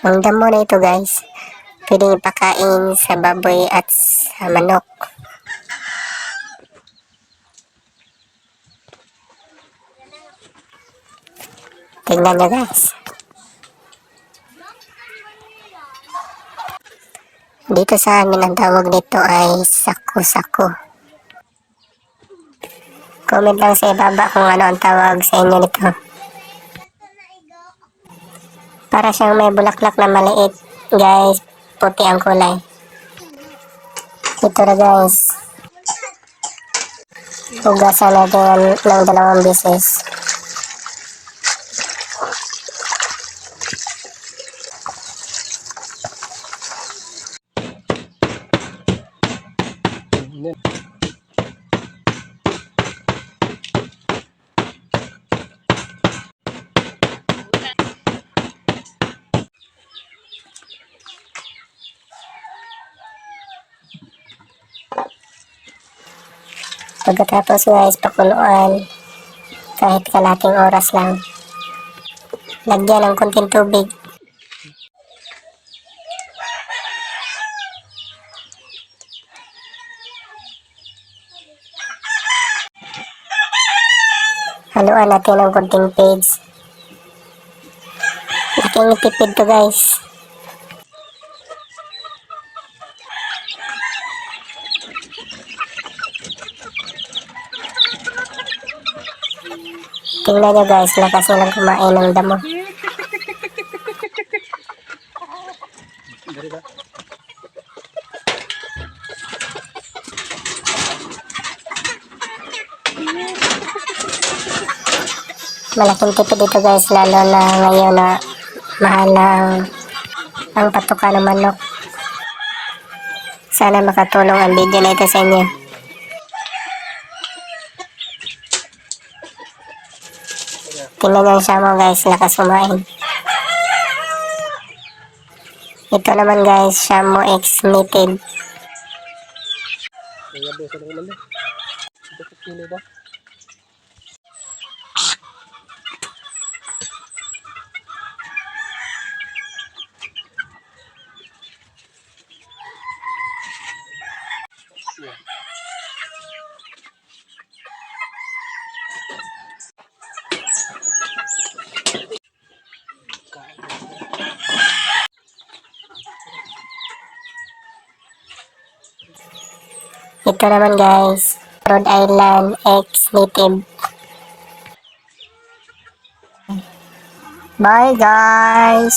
Ang damo na ito guys, pwedeng ipakain sa baboy at sa manok. Tingnan nyo guys. Dito sa amin ang tawag nito ay sako-sako. Comment lang sa ibaba kung ano ang tawag sa inyo nito. Para siyang may bulaklak na maliit. Guys, puti ang kulay. Ito na guys. Hugasan natin ng dalawang beses. Pagkatapos guys, pakuluan. Kahit kalating oras lang. Lagyan ng konting tubig. Haluan natin ng konting page. Laking tipid to guys. Tingnan nyo guys, lakas nilang kumain ng damo. Malaking tipid dito guys, lalo na ngayon na mahal ang, ang patuka ng manok. Sana makatulong ang video na ito sa inyo. Siya mo guys, lakas kumain. Ito naman guys, Shamo X. Kaya ba sa naman sa kilo ba? Ito naman guys, Rhode Island X Native. Bye guys!